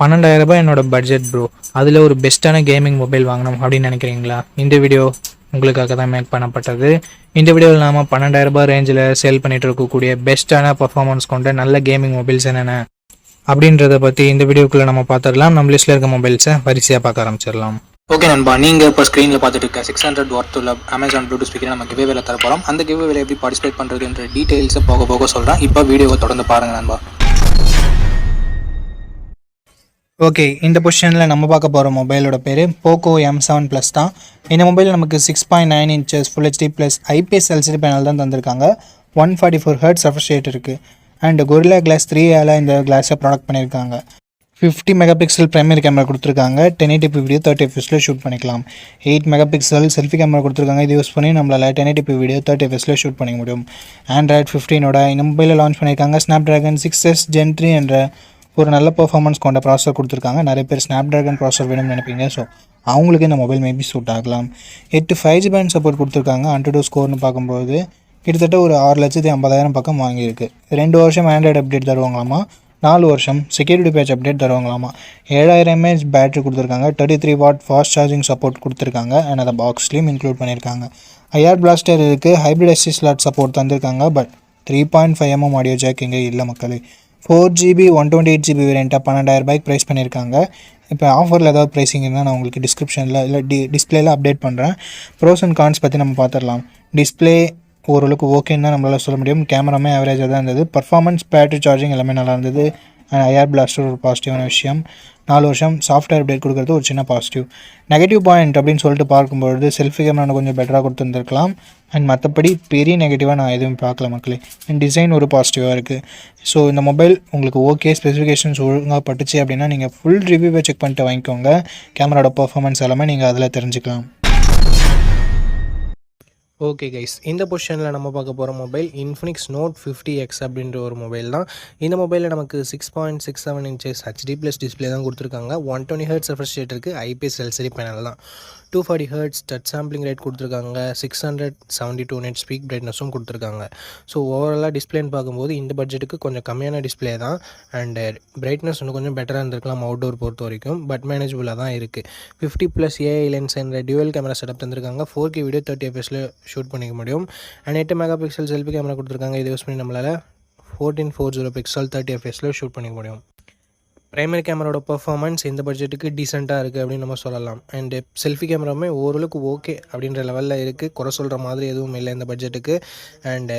பன்னெண்டாயிரம் ரூபாய் என்னோட பட்ஜெட் ப்ரோ அதில் ஒரு பெஸ்ட்டான கேமிங் மொபைல் வாங்கணும் அப்படின்னு நினைக்கிறீங்களா? இந்த வீடியோ உங்களுக்காக தான் மேக் பண்ணப்பட்டது. இந்த வீடியோவில் நாம பன்னெண்டாயிரம் ரூபாய் ரேஞ்சில் சேல் பண்ணிட்டு இருக்கக்கூடிய பெஸ்ட்டான பர்ஃபார்மன்ஸ் கொண்ட நல்ல கேமிங் மொபைல்ஸ் என்னென்ன அப்படின்றத பற்றி இந்த வீடியோக்குள்ளே நம்ம பார்த்துடலாம். நம்ம லிஸ்ட்டில் இருக்க மொபைல்ஸை வரிசையாக பார்க்க ஆரம்பிச்சிடலாம். ஓகே நண்பா நீங்கள் இப்போ ஸ்க்ரீனில் பார்த்துட்டு இருக்க சிக்ஸ் ஹண்ட்ரட் ஒர்த் உள்ள அமேசான் ப்ளூடூத் ஸ்பீக்கர் நம்ம கிவே வேலை தர போகிறோம் அந்த கிவே வேலை எப்படி பார்ட்டிசிபேட் பண்ணுறதுன்ற டீட்டெயில்ஸை போக போக சொல்கிறேன் இப்போ வீடியோவை தொடர்ந்து பாருங்கள் நண்பா. ஓகே இந்த பொசிஷனில் நம்ம பார்க்க போகிற மொபைலோட பேர் போக்கோ எம் செவன் ப்ளஸ் தான். இந்த மொபைல் நமக்கு six point nine inches full HD plus IPS LCD panel தான் தந்திருக்காங்க. One forty four hertz refresh rate இருக்குது அண்ட் கொரில்லா கிளாஸ் த்ரீ ஏல இந்த கிளாஸை ப்ராடக்ட் பண்ணியிருக்காங்க fifty mega pixel primary camera கொடுத்துருக்காங்க டென் டிபி வீடியோ தேர்ட்டி எஃப்எஸில் ஷூட் பண்ணிக்கலாம். Eight mega pixel selfie camera கொடுத்துருக்காங்க. இது யூஸ் பண்ணி நம்மளால் டென் எயிட்டி வீடியோ தேர்ட்டி எஃப்எஸில் ஷூட் பண்ணிக்க முடியும். ஆண்ட்ராய்ட் ஃபிஃப்டீனோட இந்த மொபைலில் லான்ச் பண்ணியிருக்காங்க Snapdragon six S Gen three என்ற ஒரு நல்ல பர்ஃபார்மன்ஸ் கொண்ட ப்ராசஸர் கொடுத்துருக்காங்க. நிறைய பேர் ஸ்னாப் ட்ராகன் ப்ராசஸர் வேணும்னு நினைப்பீங்க. ஸோ அவங்களுக்கு இந்த மொபைல் மேபி சூட் ஆகலாம். எட்டு ஃபைவ் ஜி பேண்ட் சப்போர்ட் கொடுத்துருக்காங்க. அண்ட் டூ ஸ்கோர்னு பார்க்கும்போது கிட்டத்தட்ட ஒரு ஆறு லட்சத்தி ஐம்பதாயிரம் பக்கம் வாங்கியிருக்கு. ரெண்டு வருஷம் ஆண்ட்ராய்டு அப்டேட் தருவாங்களாமா? நாலு வருஷம் செக்யூரிட்டி பேட்ச் அப்டேட் தருவாங்களாமா? ஏழாயிரம் எம்ஏஹெச் பேட்டரி கொடுத்துருக்காங்க. Thirty three watt fast charging support கொடுத்துருக்காங்க. அண்ட் அதை பாக்ஸ்லேயும் இன்க்ளூட் பண்ணியிருக்காங்க. ஐஆர் பிளாஸ்டர் இருக்குது ஹைப்ரிட் எஸ்டி ஸ்லாட் சப்போர்ட் தந்திருக்காங்க. But three point five mm audio jack இங்கே இல்லை மக்களே. Four GB one twenty eight GB வேரியண்ட்டாக பன்னெண்டாயிரம் ரூபாய்க்கு ப்ரைஸ் பண்ணியிருக்காங்க. இப்போ ஆஃபரில் ஏதாவது ப்ரைஸிங் இருந்தால் நான் உங்களுக்கு டிஸ்கிரிப்ஷனில் இல்லை டி டிஸ்பிளேல அப்டேட் பண்ணுறேன் ப்ரோஸ் அண்ட் கான்ஸ் பற்றி நம்ம பார்த்துடலாம் டிஸ்பிளே ஓரளவுக்கு ஓகேன்னு தான் நம்மளால் சொல்ல முடியும். கேமராமே ஆவரேஜாக தான் இருந்தது. பர்ஃபார்மன்ஸ் பேட்டரி சார்ஜிங் எல்லாமே நல்லா இருந்தது. அண்ட் ஐஆர் பிளாஸ்டர் ஒரு பாசிட்டிவான விஷயம். நாலு வருஷம் சாஃப்ட்வேர் அப்டேட் கொடுக்குறது ஒரு சின்ன பாசிட்டிவ் நெகட்டிவ் பாயிண்ட் அப்படின்னு சொல்லிட்டு பார்க்கும்பொழுது செல்ஃபி கேமரா கொஞ்சம் பெட்டராக கொடுத்துருந்துருக்கலாம். அண்ட் மற்றபடி பெரிய நெகட்டிவாக நான் எதுவும் பார்க்கல மக்களே. அண்ட் டிசைன் ஒரு பாசிட்டிவாக இருக்குது ஸோ இந்த மொபைல் உங்களுக்கு ஓகே ஸ்பெசிஃபிகேஷன்ஸ் ஒழுங்காக பட்டுச்சு அப்படின்னா நீங்கள் ஃபுல் ரிவ்யூவை செக் பண்ணிட்டு வாங்கிக்கோங்க. கேமராவோட பர்ஃபார்மன்ஸ் எல்லாமே நீங்கள் அதில் தெரிஞ்சுக்கலாம். ஓகே கைஸ் இந்த பொசிஷனில் நம்ம பார்க்க போகிற mobile Infinix Note fifty X அப்படின்ற ஒரு மொபைல் தான். இந்த மொபைலில் நமக்கு six point six seven inches HD plus display தான் கொடுத்துருக்காங்க. ஒன் டுவெண்ட்டி ஹர்ட்ஸ் ரெஃப்ரெஷ் இருக்குது ஐபிஎஸ் எல்சிடி பேனல் தான். Two forty hertz touch sampling rate கொடுத்துருக்காங்க. Six hundred seventy two nits peak பிரைட்னஸும் கொடுத்துருக்காங்க. ஸோ ஓவராலாக டிஸ்பிளேன்னு பார்க்கும்போது இந்த பட்ஜெட்டுக்கு கொஞ்சம் கம்மியான டிஸ்பிளே தான். அண்டு பிரைட்னஸ் uh, இன்னும் கொஞ்சம் பெட்டராக இருந்திருக்கலாம் அவுட்டோர் பொறுத்த வரைக்கும் பட் மேனேஜபிளாக தான் இருக்குது ஃபிஃப்டி ப்ளஸ் ஏஐ லென்ஸ் என்ற டியூவல் கேமரா செட்டப் தந்திருக்காங்க. ஃபோர் கே வீடியோ தேர்ட்டி எஃப்எஸில் ஷூட் பண்ணிக்க முடியும். அண்ட் எட்டு மெகா பிக்சல் செல்ஃபி கேமரா கொடுத்துருக்காங்க. இது யூஸ் பண்ணி நம்மளால் fourteen four zero pixel thirty எஃப்எஸில் shoot பண்ணிக்க முடியும். ப்ரைமரி கேமராவோட பர்ஃபார்மன்ஸ் இந்த பட்ஜெட்டுக்கு டீசெண்டாக இருக்குது அப்படின்னு நம்ம சொல்லலாம். அண்டு செல்ஃபி கேமராவுமே ஓரளவுக்கு ஓகே அப்படின்ற லெவலில் இருக்குது குறை சொல்கிற மாதிரி எதுவும் இல்லை இந்த பட்ஜெட்டுக்கு அண்டு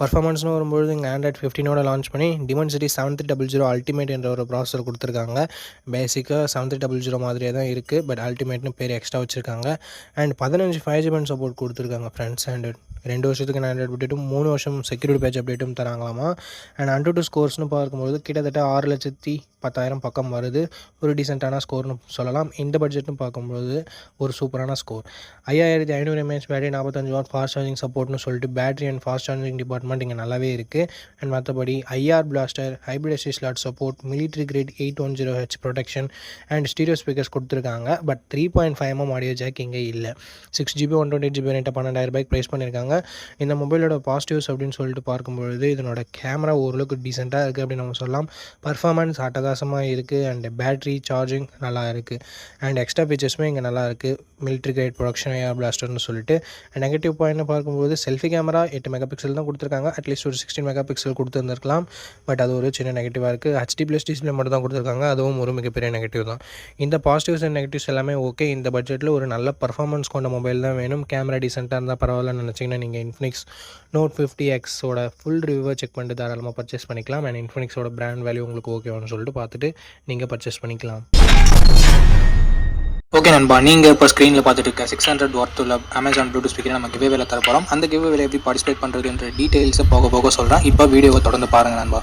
பர்ஃபார்மன்ஸ்னு வரும்பொழுது இங்கே ஆண்ட்ராய்ட் ஃபிஃப்டினோட லான்ச் பண்ணி Dimensity seven three double zero ultimate என்ற ஒரு ப்ராசஸர் கொடுத்துருக்காங்க. பேசிக்காக செவன் த்ரீ டபுள் ஜீரோ மாதிரியே தான் இருக்குது பட் அல்டிமேட்னு பேர் எக்ஸ்ட்ரா வச்சுருக்காங்க. அண்ட் பதினஞ்சு ஃபைவ் ஜி பேண்ட் சப்போர்ட் கொடுத்துருக்காங்க ஃப்ரெண்ட்ஸ் அண்ட் ரெண்டு வருஷத்துக்கு ஆண்ட்ராய்ட் அப்டேட்டும் மூணு வருஷம் செக்யூரிட்டி பேட்ச் அப்டேட்டும் தராங்களாமா? அண்ட் அண்ட் டூ ஸ்கோர்ஸ்னு பார்க்கும்போது கிட்டத்தட்ட ஆறு லட்சத்தி பத்தாயிரம் பக்கம் வருது. ஒரு டீசெண்டான ஸ்கோர்னு சொல்லலாம். இந்த பட்ஜெட்னு பார்க்கும்போது ஒரு சூப்பரான ஸ்கோர் ஐயாயிரத்தி ஐநூறு எம்ஏஹெச் பேட்டரி நாற்பத்தஞ்சு வாட் ஃபாஸ்ட் சார்ஜிங் சப்போர்ட்னு சொல்லிட்டு battery and fast charging department இங்கே நல்லாவே இருக்குது அண்ட் மற்றபடி IR blaster hybrid slot support military grade eight one zero H protection and stereo speakers கொடுத்துருக்காங்க. But three point five mm audio jack இங்கே இல்லை. Six GB one twenty GB ரேட்டை பன்னெண்டாயிரம் ரூபாய்க்கு ப்ரைஸ் பண்ணியிருக்காங்க இந்த மொபைலோட பாசிட்டிவ்ஸ் அப்படின்னு சொல்லிட்டு பார்க்கும்பொழுது இதனோட கேமரா ஓரளவுக்கு டீசெண்டாக இருக்குது அப்படின்னு நம்ம சொல்லலாம். பர்ஃபார்மன்ஸ் பிரகாசமாக இருக்குது அண்டு பேட்ரி சார்ஜிங் நல்லா இருக்குது அண்ட் எக்ஸ்ட்ரா ஃபீச்சர்ஸுமே இங்கே நல்லா இருக்குது மிலிட்ரி கிரேட் ப்ரொடக்ஷன் ஏர் பிளாஸ்டர்னு சொல்லிட்டு. நெகட்டிவ் பாயிண்ட் பார்க்கும்போது செல்ஃபி கேமரா எட்டு மெகா பிக்சல் தான் கொடுத்துருக்காங்க. அட்லீஸ்ட் ஒரு சிக்ஸ்டீன் மெகா பிக்சல் கொடுத்துருந்துருக்கலாம். பட் அது ஒரு சின்ன நெகட்டிவாக இருக்குது ஹச்டி ப்ளஸ் டிஸ்பிளே மட்டும் தான் கொடுத்துருக்காங்க. அதுவும் ஒரு மிகப்பெரிய நெகட்டிவ் தான். இந்த பாசிட்டிவ்ஸ் அண்ட் நெகட்டிவ்ஸ் எல்லாமே ஓகே இந்த பட்ஜெட்டில் ஒரு நல்ல பர்ஃபார்மன்ஸ் கொண்ட மொபைல் தான் வேணும். கேமரா டீசெண்டாக இருந்தால் பரவாயில்லன்னு நினச்சிங்கன்னா நீங்கள் இன்ஃபினிக்ஸ் நோட் ஃபிஃப்டி எக்ஸோட ஃபுல் ரிவ்யூவை செக் பண்ணிட்டு தாராளமாக பர்ச்சேஸ் பண்ணிக்கலாம். அண்ட் இன்ஃபினிக்ஸோட பிராண்ட் வேல்யூ உங்களுக்கு ஓகேவான்னு சொல்லிட்டு பார்த்துட்டு நீங்கள் பர்ச்சேஸ் பண்ணிக்கலாம். ஓகே நண்பா நீங்கள் இப்போ ஸ்க்ரீனில் பார்த்துட்டு இருக்க சிக்ஸ் ஹண்ட்ரட் ஒர்த் உள்ள அமேசான் ப்ளூடூத் ஸ்பீக்கர் நம்ம கிவே வேலை தர போகிறோம் அந்த கிவே வேலை எப்படி பார்ட்டிசிபேட் பண்ணுறதுன்ற டீட்டெயில்ஸை போக போக சொல்கிறேன் இப்போ வீடியோவை தொடர்ந்து பாருங்கள் நண்பா.